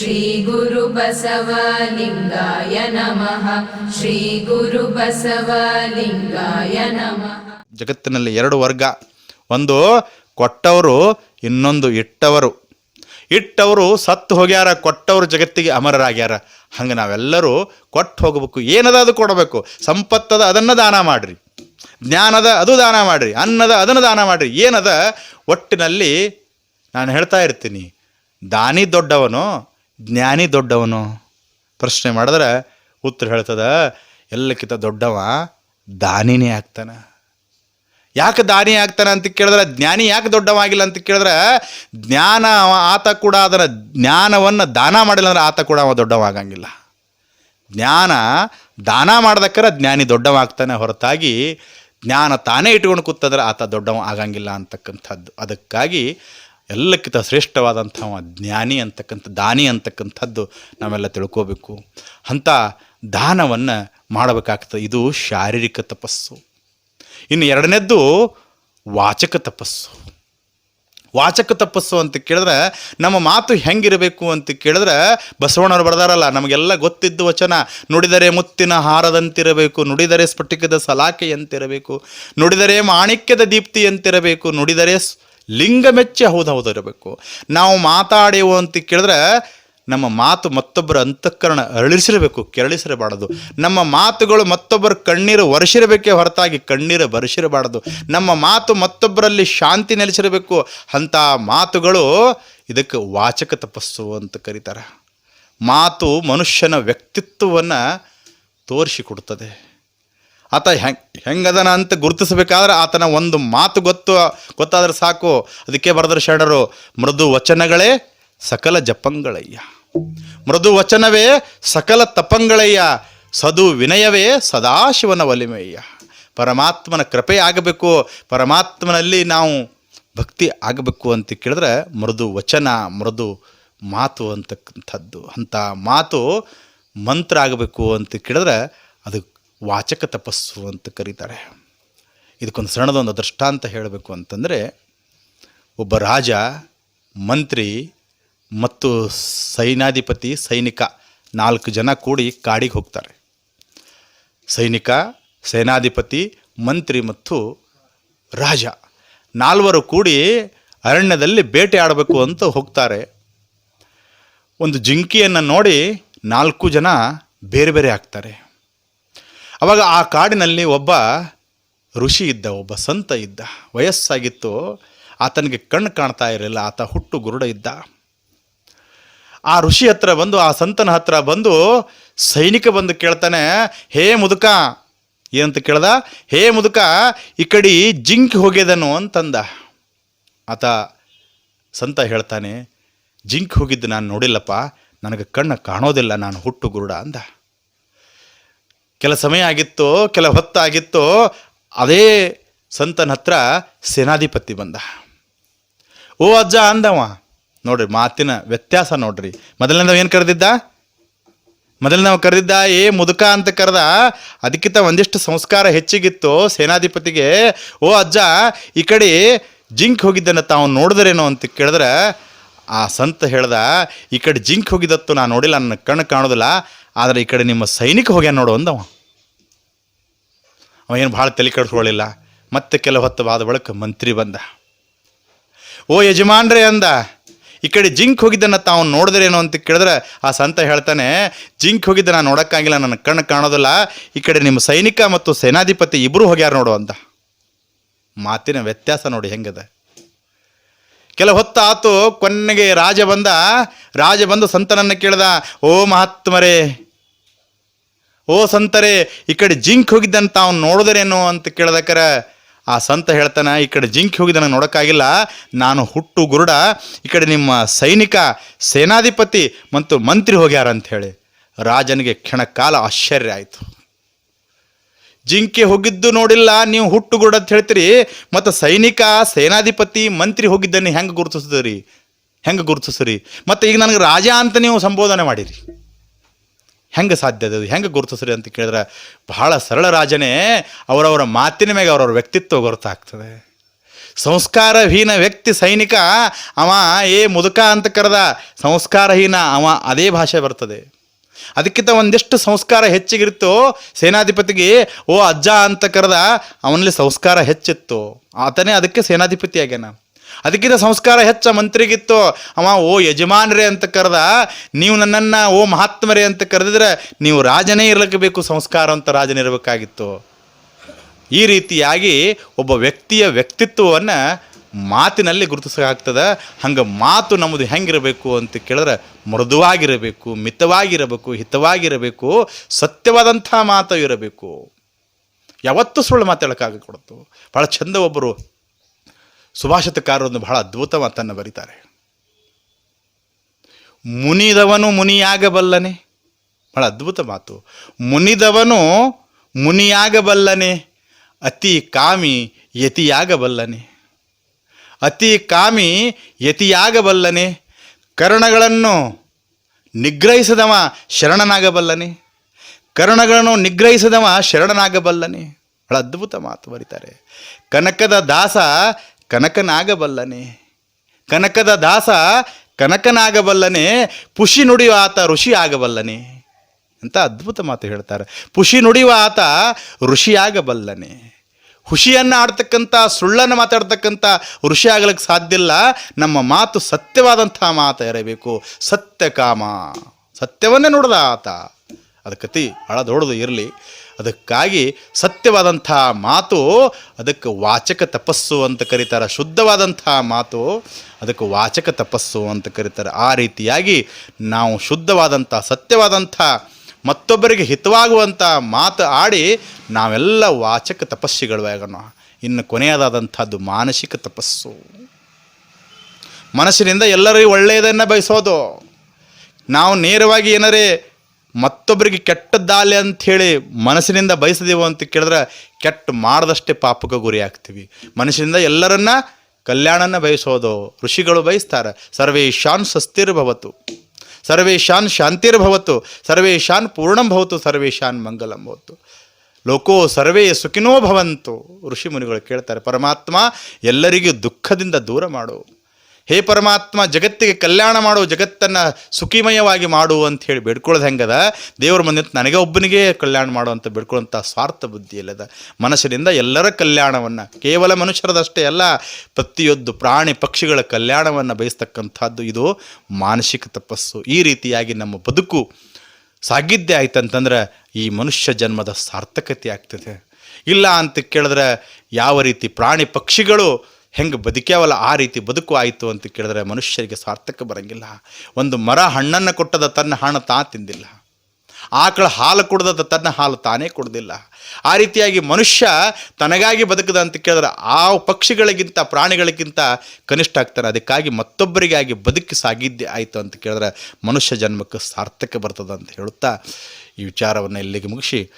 श्रीगुरुबसवलिङ्गाय नमः श्रीगुरुबसवलिङ्गाय नमः ಜಗತ್ತಿನಲ್ಲಿ ಎರಡು ವರ್ಗ ಒಂದು ಕೊಟ್ಟವರು ಇನ್ನೊಂದು ಇಟ್ಟವರು ಇಟ್ಟವರು ಸತ್ತು ಹೋಗ್ಯಾರ ಕೊಟ್ಟವರು ಜಗತ್ತಿಗೆ ಅಮರರಾಗ್ಯಾರ ಹಂಗೆ ನಾವೆಲ್ಲರೂ ಕೊಟ್ಟು ಹೋಗಬೇಕು ಏನದ ಅದು ಕೊಡಬೇಕು ಸಂಪತ್ತದ ಅದನ್ನು ದಾನ ಮಾಡಿರಿ ಜ್ಞಾನದ ಅದು ದಾನ ಮಾಡಿರಿ ಅನ್ನದ ಅದನ್ನು ದಾನ ಮಾಡಿರಿ ಏನದ ಒಟ್ಟಿನಲ್ಲಿ ನಾನು ಹೇಳ್ತಾ ಇರ್ತೀನಿ ದಾನಿ ದೊಡ್ಡವನು ಜ್ಞಾನಿ ದೊಡ್ಡವನು. ಪ್ರಶ್ನೆ ಮಾಡಿದ್ರೆ ಉತ್ತರ ಹೇಳ್ತದ, ಎಲ್ಲಕ್ಕಿಂತ ದೊಡ್ಡವ ದಾನಿನೇ ಆಗ್ತಾನೆ. ಯಾಕೆ ದಾನಿ ಆಗ್ತಾನೆ ಅಂತ ಕೇಳಿದ್ರೆ, ಜ್ಞಾನಿ ಯಾಕೆ ದೊಡ್ಡವಾಗಿಲ್ಲ ಅಂತ ಕೇಳಿದ್ರೆ, ಜ್ಞಾನ ಆತ ಕೂಡ ಅದರ ಜ್ಞಾನವನ್ನು ದಾನ ಮಾಡಿಲ್ಲ ಅಂದ್ರೆ ಆತ ಕೂಡ ಅವ ದೊಡ್ಡವಾಗಂಗಿಲ್ಲ. ಜ್ಞಾನ ದಾನ ಮಾಡ್ದಕ್ಕರ ಜ್ಞಾನಿ ದೊಡ್ಡವಾಗ್ತಾನೆ ಹೊರತಾಗಿ ಜ್ಞಾನ ತಾನೇ ಇಟ್ಕೊಂಡು ಕೂತದ್ರೆ ಆತ ದೊಡ್ಡವ ಆಗಂಗಿಲ್ಲ ಅಂತಕ್ಕಂಥದ್ದು. ಅದಕ್ಕಾಗಿ ಎಲ್ಲಕ್ಕಿಂತ ಶ್ರೇಷ್ಠವಾದಂಥ ಜ್ಞಾನಿ ಅಂತಕ್ಕಂಥ, ದಾನಿ ಅಂತಕ್ಕಂಥದ್ದು ನಾವೆಲ್ಲ ತಿಳ್ಕೋಬೇಕು. ಅಂಥ ದಾನವನ್ನು ಮಾಡಬೇಕಾಗ್ತದೆ. ಇದು ಶಾರೀರಿಕ ತಪಸ್ಸು. ಇನ್ನು ಎರಡನೇದ್ದು ವಾಚಕ ತಪಸ್ಸು. ವಾಚಕ ತಪಸ್ಸು ಅಂತ ಕೇಳಿದ್ರೆ ನಮ್ಮ ಮಾತು ಹೆಂಗಿರಬೇಕು ಅಂತ ಕೇಳಿದ್ರೆ ಬಸವಣ್ಣವ್ರು ಬರ್ದಾರಲ್ಲ, ನಮಗೆಲ್ಲ ಗೊತ್ತಿದ್ದ ವಚನ, ನುಡಿದರೆ ಮುತ್ತಿನ ಹಾರದಂತಿರಬೇಕು, ನುಡಿದರೆ ಸ್ಫಟಿಕದ ಸಲಾಕೆಯಂತಿರಬೇಕು, ನುಡಿದರೆ ಮಾಣಿಕ್ಯದ ದೀಪ್ತಿಯಂತಿರಬೇಕು, ನುಡಿದರೆ ಲಿಂಗ ಮೆಚ್ಚಿ ಹೌದು ಹೌದು ಇರಬೇಕು. ನಾವು ಮಾತಾಡೇವು ಅಂತ ಕೇಳಿದ್ರೆ ನಮ್ಮ ಮಾತು ಮತ್ತೊಬ್ಬರ ಅಂತಃಕರಣ ಅರಳಿಸಿರಬೇಕು, ಕೆರಳಿಸಿರಬಾರದು. ನಮ್ಮ ಮಾತುಗಳು ಮತ್ತೊಬ್ಬರ ಕಣ್ಣೀರು ಒರೆಸಿರಬೇಕೇ ಹೊರತಾಗಿ ಕಣ್ಣೀರು ಬರೆಸಿರಬಾರದು. ನಮ್ಮ ಮಾತು ಮತ್ತೊಬ್ಬರಲ್ಲಿ ಶಾಂತಿ ನೆಲೆಸಿರಬೇಕು. ಅಂಥ ಮಾತುಗಳು ಇದಕ್ಕೆ ವಾಚಕ ತಪಸ್ಸು ಅಂತ ಕರೀತಾರೆ. ಮಾತು ಮನುಷ್ಯನ ವ್ಯಕ್ತಿತ್ವವನ್ನು ತೋರಿಸಿಕೊಡುತ್ತದೆ ಆತ ಹೆಂಗ್, ಹೆಂಗದನ ಅಂತ ಗುರುತಿಸಬೇಕಾದ್ರೆ ಆತನ ಒಂದು ಮಾತು ಗೊತ್ತು, ಗೊತ್ತಾದ್ರೆ ಸಾಕು. ಅದಕ್ಕೆ ಬರೆದ್ರೆ ಶರಣರು, ಮೃದು ವಚನಗಳೇ ಸಕಲ ಜಪಂಗಳಯ್ಯ. ಮೃದು ವಚನವೇ ಸಕಲ ತಪಂಗಳಯ್ಯ. ಸದು ವಿನಯವೇ ಸದಾಶಿವನ ಒಲಿಮೆಯ್ಯ ಪರಮಾತ್ಮನ ಕೃಪೆ ಆಗಬೇಕು. ಪರಮಾತ್ಮನಲ್ಲಿ ನಾವು ಭಕ್ತಿ ಆಗಬೇಕು ಅಂತ ಕೇಳಿದ್ರೆ ಮೃದು ವಚನ, ಮೃದು ಮಾತು ಅಂತಕ್ಕಂಥದ್ದು. ಅಂಥ ಮಾತು ಮಂತ್ರ ಆಗಬೇಕು ಅಂತ ಕೇಳಿದ್ರೆ ಅದು ವಾಚಕ ತಪಸ್ಸು ಅಂತ ಕರೀತಾರೆ. ಇದಕ್ಕೊಂದು ಸಣ್ಣದೊಂದು ದೃಷ್ಟಾಂತ ಹೇಳಬೇಕು ಅಂತಂದರೆ, ಒಬ್ಬ ರಾಜ, ಮಂತ್ರಿ ಮತ್ತು ಸೈನಾಧಿಪತಿ ಸೈನಿಕ ನಾಲ್ಕು ಜನ ಕೂಡಿ ಕಾಡಿಗೆ ಹೋಗ್ತಾರೆ. ಸೈನಿಕ, ಸೇನಾಧಿಪತಿ, ಮಂತ್ರಿ ಮತ್ತು ರಾಜ ನಾಲ್ವರು ಕೂಡಿ ಅರಣ್ಯದಲ್ಲಿ ಬೇಟೆ ಆಡಬೇಕು ಅಂತ ಹೋಗ್ತಾರೆ. ಒಂದು ಜಿಂಕಿಯನ್ನು ನೋಡಿ ನಾಲ್ಕು ಜನ ಬೇರೆ ಬೇರೆ ಆಗ್ತಾರೆ. ಅವಾಗ ಆ ಕಾಡಿನಲ್ಲಿ ಒಬ್ಬ ಋಷಿ ಇದ್ದ, ಒಬ್ಬ ಸಂತ ಇದ್ದ. ವಯಸ್ಸಾಗಿತ್ತು. ಆತನಿಗೆ ಕಣ್ಣು ಕಾಣ್ತಾ ಇರಲಿಲ್ಲ. ಆತ ಹುಟ್ಟು ಗುರುಡ ಇದ್ದ. ಆ ಋಷಿ ಹತ್ರ ಬಂದು, ಆ ಸಂತನ ಹತ್ರ ಬಂದು ಸೈನಿಕ ಬಂದು ಕೇಳ್ತಾನೆ, ಹೇ ಮುದುಕ, ಏನಂತ ಕೇಳ್ದ? ಹೇ ಮುದುಕ, ಈ ಕಡೆ ಜಿಂಕ್ ಹೋಗ್ಯದನು ಅಂತಂದ. ಆತ ಸಂತ ಹೇಳ್ತಾನೆ, ಜಿಂಕ್ ಹೋಗಿದ್ದು ನಾನು ನೋಡಿಲ್ಲಪ್ಪ. ನನಗೆ ಕಣ್ಣು ಕಾಣೋದಿಲ್ಲ, ನಾನು ಹುಟ್ಟು ಗುರುಡ ಅಂದ. ಕೆಲ ಸಮಯ ಆಗಿತ್ತು, ಕೆಲ ಹೊತ್ತಾಗಿತ್ತು, ಅದೇ ಸಂತನ ಹತ್ರ ಸೇನಾಧಿಪತಿ ಬಂದ. ಓ ಅಜ್ಜ, ಅಂದವ. ನೋಡ್ರಿ, ಮಾತಿನ ವ್ಯತ್ಯಾಸ ನೋಡ್ರಿ. ಮೊದಲನೇದವ ಏನು ಕರೆದಿದ್ದ? ಮೊದಲನೇವ ಕರೆದಿದ್ದ ಏ ಮುದುಕ ಅಂತ ಕರೆದ, ಅದಕ್ಕಿಂತ ಒಂದಿಷ್ಟು ಸಂಸ್ಕಾರ ಹೆಚ್ಚಿಗಿತ್ತು ಸೇನಾಧಿಪತಿಗೆ, ಓ ಅಜ್ಜ, ಈ ಕಡೆ ಜಿಂಕ್ ಹೋಗಿದ್ದನ್ನು ತಾವು ನೋಡಿದ್ರೇನೋ ಅಂತ ಕೇಳಿದ್ರೆ, ಆ ಸಂತ ಹೇಳ್ದ, ಈ ಕಡೆ ಜಿಂಕ್ ಹೋಗಿದ್ದತ್ತು ನಾನು ನೋಡಿಲ್ಲ, ನನ್ನ ಕಣ್ಣು ಕಾಣೋದಿಲ್ಲ ಆದರೆ ಈ ಕಡೆ ನಿಮ್ಮ ಸೈನಿಕ ಹೋಗ್ಯಾನ ನೋಡು ಅಂದವ. ಅವ ಏನು ಭಾಳ ತಲೆ ಕೆಡಿಸ್ಕೊಳ್ಳಿಲ್ಲ ಮತ್ತೆ ಕೆಲ ಹೊತ್ತು ಬಾದ ಬಳಿಕ ಮಂತ್ರಿ ಬಂದ. ಓ ಯಜಮಾನ್ರೇ ಅಂದ, ಈ ಕಡೆ ಜಿಂಕ್ ಹೋಗಿದ್ದನ್ನು ತಾವು ಏನು ಅಂತ ಕೇಳಿದ್ರೆ ಆ ಸಂತ ಹೇಳ್ತಾನೆ, ಜಿಂಕ್ ಹೋಗಿದ್ದ ನಾನು ನೋಡೋಕ್ಕಾಗಿಲ್ಲ, ನನ್ನ ಕಣ್ಣು ಕಾಣೋದಿಲ್ಲ, ಈ ಕಡೆ ನಿಮ್ಮ ಸೈನಿಕ ಮತ್ತು ಸೇನಾಧಿಪತಿ ಇಬ್ಬರು ಹೋಗ್ಯಾರ ನೋಡು ಅಂತ ಮಾತಿನ ವ್ಯತ್ಯಾಸ ನೋಡಿ ಹೆಂಗದ. ಕೆಲ ಹೊತ್ತು ಹೊತ್ತಾತು ಕೊನೆಗೆ ರಾಜ ಬಂದ ರಾಜ ಬಂದು ಸಂತನನ್ನು ಕೇಳ್ದ, ಓ ಮಹಾತ್ಮರೇ, ಓ ಸಂತರೇ, ಈ ಕಡೆ ಜಿಂಕ್ ಹೋಗಿದ್ದಂತ ತಾವು ನೋಡಿದ್ರೇನು? ಅಂತ ಕೇಳ್ದಕ್ಕರ ಆ ಸಂತ ಹೇಳ್ತಾನ, ಈ ಕಡೆ ಜಿಂಕ್ ನನಗೆ ನೋಡೋಕ್ಕಾಗಿಲ್ಲ. ನಾನು ಹುಟ್ಟು ಗುರುಡ, ಈ ಕಡೆ ನಿಮ್ಮ ಸೈನಿಕ, ಸೇನಾಧಿಪತಿ ಮತ್ತು ಮಂತ್ರಿ ಹೋಗ್ಯಾರ ಅಂತ ಹೇಳಿ. ರಾಜನಿಗೆ ಕ್ಷಣಕಾಲ ಆಶ್ಚರ್ಯ ಆಯಿತು. ಜಿಂಕೆ ಹೋಗಿದ್ದು ನೋಡಿಲ್ಲ, ನೀವು ಹುಟ್ಟು ಗುರುಡ ಅಂತ ಹೇಳ್ತೀರಿ, ಮತ್ತು ಸೈನಿಕ, ಸೇನಾಧಿಪತಿ, ಮಂತ್ರಿ ಹೋಗಿದ್ದನ್ನು ಹೆಂಗೆ ಗುರುತಿಸಿದ್ರಿ? ಹೆಂಗೆ ಗುರುತಿಸ್ರಿ? ಮತ್ತು ಈಗ ನನಗೆ ರಾಜ ಅಂತ ನೀವು ಸಂಬೋಧನೆ ಮಾಡಿರಿ. ಹೆಂಗೆ ಸಾಧ್ಯ ಅದು? ಹೆಂಗೆ ಗುರುತಿಸ್ರಿ ಅಂತ ಕೇಳಿದ್ರೆ ಬಹಳ ಸರಳ ರಾಜನೇ, ಅವರವರ ಮಾತಿನ ಮೇಲೆ ಅವರವ್ರ ವ್ಯಕ್ತಿತ್ವ ಗುರುತಾಗ್ತದೆ. ಸಂಸ್ಕಾರಹೀನ ವ್ಯಕ್ತಿ ಸೈನಿಕ, ಅವ ಏ ಮುದುಕ ಅಂತ ಕರೆದ ಸಂಸ್ಕಾರಹೀನ, ಅವ ಅದೇ ಭಾಷೆ ಬರ್ತದೆ. ಅದಕ್ಕಿಂತ ಒಂದಿಷ್ಟು ಸಂಸ್ಕಾರ ಹೆಚ್ಚಿಗಿರ್ತೋ, ಸೇನಾಧಿಪತಿಗೆ ಓ ಅಜ್ಜ ಅಂತ ಕರೆದ ಅವನಲ್ಲಿ ಸಂಸ್ಕಾರ ಹೆಚ್ಚಿತ್ತು. ಆತನೇ ಅದಕ್ಕೆ ಸೇನಾಧಿಪತಿ ಆಗ್ಯಾನ ಅದಕ್ಕಿಂತ ಸಂಸ್ಕಾರ ಹೆಚ್ಚ ಮಂತ್ರಿಗಿತ್ತು. ಅವ, ಓ ಯಜಮಾನ್ರೇ ಅಂತ ಕರೆದ, ನೀವು ನನ್ನನ್ನು, ಓ ಮಹಾತ್ಮರೇ ಅಂತ ಕರೆದಿದ್ರೆ, ನೀವು ರಾಜನೇ ಇರಲಿಕ್ಕೆ ಬೇಕು ಸಂಸ್ಕಾರ ಅಂತ ರಾಜನಿರಬೇಕಾಗಿತ್ತು ಈ ರೀತಿಯಾಗಿ ಒಬ್ಬ ವ್ಯಕ್ತಿಯ ವ್ಯಕ್ತಿತ್ವವನ್ನು ಮಾತಿನಲ್ಲಿ ಗುರುತಿಸಾಗ್ತದೆ ಹಂಗೆ ಮಾತು ನಮ್ಮದು ಹೆಂಗಿರಬೇಕು ಅಂತ ಕೇಳಿದ್ರೆ, ಮೃದುವಾಗಿರಬೇಕು, ಮಿತವಾಗಿರಬೇಕು, ಹಿತವಾಗಿರಬೇಕು, ಸತ್ಯವಾದಂಥ ಮಾತು ಇರಬೇಕು. ಯಾವತ್ತೂ ಸುಳ್ಳು ಮಾತಾಡೋಕ್ಕಾಗಕೊಡ್ತು ಭಾಳ ಚಂದ ಒಬ್ಬರು ಸುಭಾಷಿತಕಾರರೊಂದು ಬಹಳ ಅದ್ಭುತ ಮಾತನ್ನು ಬರೀತಾರೆ. ಮುನಿದವನು ಮುನಿಯಾಗಬಲ್ಲನೆ. ಬಹಳ ಅದ್ಭುತ ಮಾತು. ಮುನಿದವನು ಮುನಿಯಾಗಬಲ್ಲನೆ. ಅತಿ ಕಾಮಿ ಯತಿಯಾಗಬಲ್ಲನೆ. ಅತಿ ಕಾಮಿ ಯತಿಯಾಗಬಲ್ಲನೆ. ಕರ್ಣಗಳನ್ನು ನಿಗ್ರಹಿಸದವ ಶರಣನಾಗಬಲ್ಲನೆ. ಕರ್ಣಗಳನ್ನು ನಿಗ್ರಹಿಸದವ ಶರಣನಾಗಬಲ್ಲನೆ. ಬಹಳ ಅದ್ಭುತ ಮಾತು ಬರೀತಾರೆ. ಕನಕದ ದಾಸ ಕನಕನಾಗಬಲ್ಲನೆ. ಕನಕದ ದಾಸ ಕನಕನಾಗಬಲ್ಲನೆ, ಪುಷಿ ನುಡಿಯುವ ಆತ ಋಷಿ ಆಗಬಲ್ಲನೆ. ಅಂತ ಅದ್ಭುತ ಮಾತು ಹೇಳ್ತಾರೆ. ಪುಷಿ ನುಡಿಯುವ ಆತ ಋಷಿಯಾಗಬಲ್ಲನೆ ಹುಷಿಯನ್ನು ಆಡ್ತಕ್ಕಂಥ, ಸುಳ್ಳನ್ನು ಮಾತಾಡ್ತಕ್ಕಂಥ ಋಷಿ ಆಗಲಿಕ್ಕೆ ಸಾಧ್ಯ ಇಲ್ಲ. ನಮ್ಮ ಮಾತು ಸತ್ಯವಾದಂಥ ಮಾತು ಇರಬೇಕು. ಸತ್ಯ ಕಾಮ ಸತ್ಯವನ್ನೇ ನೋಡ್ದ ಆತ. ಅದು ಕತಿ ಭಾಳ ದೊಡ್ಡದು ಇರಲಿ. ಅದಕ್ಕಾಗಿ ಸತ್ಯವಾದಂಥ ಮಾತು, ಅದಕ್ಕೆ ವಾಚಕ ತಪಸ್ಸು ಅಂತ ಕರೀತಾರೆ, ಶುದ್ಧವಾದಂಥ ಮಾತು, ಅದಕ್ಕೆ ವಾಚಕ ತಪಸ್ಸು ಅಂತ ಕರೀತಾರೆ. ಆ ರೀತಿಯಾಗಿ ನಾವು ಶುದ್ಧವಾದಂಥ, ಸತ್ಯವಾದಂಥ, ಮತ್ತೊಬ್ಬರಿಗೆ ಹಿತವಾಗುವಂಥ ಮಾತು ಆಡಿ ನಾವೆಲ್ಲ ವಾಚಕ ತಪಸ್ಸಿಗಳು ಆಗೋಣ. ಇನ್ನು ಕೊನೆಯದಾದಂಥದ್ದು ಮಾನಸಿಕ ತಪಸ್ಸು. ಮನಸ್ಸಿನಿಂದ ಎಲ್ಲರಿಗೂ ಒಳ್ಳೆಯದನ್ನು ಬಯಸೋದು. ನಾವು ನೇರವಾಗಿ ಏನಾರೇ ಮತ್ತೊಬ್ಬರಿಗೆ ಕೆಟ್ಟದ್ದಾಲೆ ಅಂಥೇಳಿ ಮನಸ್ಸಿನಿಂದ ಬಯಸಿದೆವು ಅಂತ ಕೇಳಿದ್ರೆ ಕೆಟ್ಟ ಮಾಡದಷ್ಟೇ ಪಾಪಕ್ಕೆ ಗುರಿ ಆಗ್ತೀವಿ. ಮನಸ್ಸಿನಿಂದ ಎಲ್ಲರನ್ನ ಕಲ್ಯಾಣನ ಬಯಸೋದು ಋಷಿಗಳು ಬಯಸ್ತಾರೆ. ಸರ್ವೇಶಾನ್ ಸ್ವಸ್ತಿರ್ಭವತು. ಸರ್ವೇಶಾನ್ ಶಾಂತಿರ್ಭವತು. ಸರ್ವೇಶಾನ್ ಪೂರ್ಣಂ ಭವತು. ಸರ್ವೇಶಾನ್ ಮಂಗಲಂ ಭವತು. ಲೋಕೋ ಸರ್ವೇ ಸುಖಿನೋ ಭವಂತು. ಋಷಿ ಮುನಿಗಳು ಕೇಳ್ತಾರೆ, ಪರಮಾತ್ಮ ಎಲ್ಲರಿಗೂ ದುಃಖದಿಂದ ದೂರ ಮಾಡು. ಹೇ ಪರಮಾತ್ಮ, ಜಗತ್ತಿಗೆ ಕಲ್ಯಾಣ ಮಾಡು ಜಗತ್ತನ್ನು ಸುಖಿಮಯವಾಗಿ ಮಾಡು ಅಂತ ಹೇಳಿ ಬೇಡ್ಕೊಳ್ಳೋದು ಹೆಂಗದ? ದೇವ್ರ ಮುಂದೆ ನನಗೆ ಒಬ್ಬನಿಗೆ ಕಲ್ಯಾಣ ಮಾಡು ಅಂತ ಸ್ವಾರ್ಥ ಬುದ್ಧಿ ಇಲ್ಲದ ಮನಸ್ಸಿನಿಂದ ಎಲ್ಲರ ಕಲ್ಯಾಣವನ್ನು, ಕೇವಲ ಮನುಷ್ಯರದಷ್ಟೇ ಅಲ್ಲ, ಪ್ರತಿಯೊಂದು ಪ್ರಾಣಿ ಪಕ್ಷಿಗಳ ಕಲ್ಯಾಣವನ್ನು ಬಯಸ್ತಕ್ಕಂಥದ್ದು ಇದು ಮಾನಸಿಕ ತಪಸ್ಸು. ಈ ರೀತಿಯಾಗಿ ನಮ್ಮ ಬದುಕು ಸಾಗಿದ್ದೆ ಆಯ್ತಂತಂದ್ರೆ ಈ ಮನುಷ್ಯ ಜನ್ಮದ ಸಾರ್ಥಕತೆ ಆಗ್ತದೆ. ಇಲ್ಲ ಅಂತ ಕೇಳಿದ್ರೆ ಯಾವ ರೀತಿ ಪ್ರಾಣಿ ಪಕ್ಷಿಗಳು ಹೆಂಗೆ ಬದುಕ್ಯಾವಲ್ಲ ಆ ರೀತಿ ಬದುಕು ಆಯಿತು ಅಂತ ಕೇಳಿದ್ರೆ ಮನುಷ್ಯರಿಗೆ ಸಾರ್ಥಕ ಬರಂಗಿಲ್ಲ. ಒಂದು ಮರ ಹಣ್ಣನ್ನು ಕೊಟ್ಟದ ತನ್ನ ಹಣ್ಣು ತಾ ತಿಂದಿಲ್ಲ. ಆಕಳ ಹಾಲು ಕುಡ್ದದ ತನ್ನ ಹಾಲು ತಾನೇ ಕುಡ್ದಿಲ್ಲ. ಆ ರೀತಿಯಾಗಿ ಮನುಷ್ಯ ತನಗಾಗಿ ಬದುಕದ ಅಂತ ಕೇಳಿದ್ರೆ ಆ ಪಕ್ಷಿಗಳಿಗಿಂತ ಪ್ರಾಣಿಗಳಿಗಿಂತ ಕನಿಷ್ಠ ಆಗ್ತಾನೆ. ಅದಕ್ಕಾಗಿ ಮತ್ತೊಬ್ಬರಿಗಾಗಿ ಬದುಕಿ ಸಾಗಿದ್ದೆ ಆಯಿತು ಅಂತ ಕೇಳಿದ್ರೆ ಮನುಷ್ಯ ಜನ್ಮಕ್ಕೆ ಸಾರ್ಥಕ ಬರ್ತದೆ ಅಂತ ಹೇಳುತ್ತಾ ಈ ವಿಚಾರವನ್ನು ಇಲ್ಲಿಗೆ ಮುಗಿಸಿ.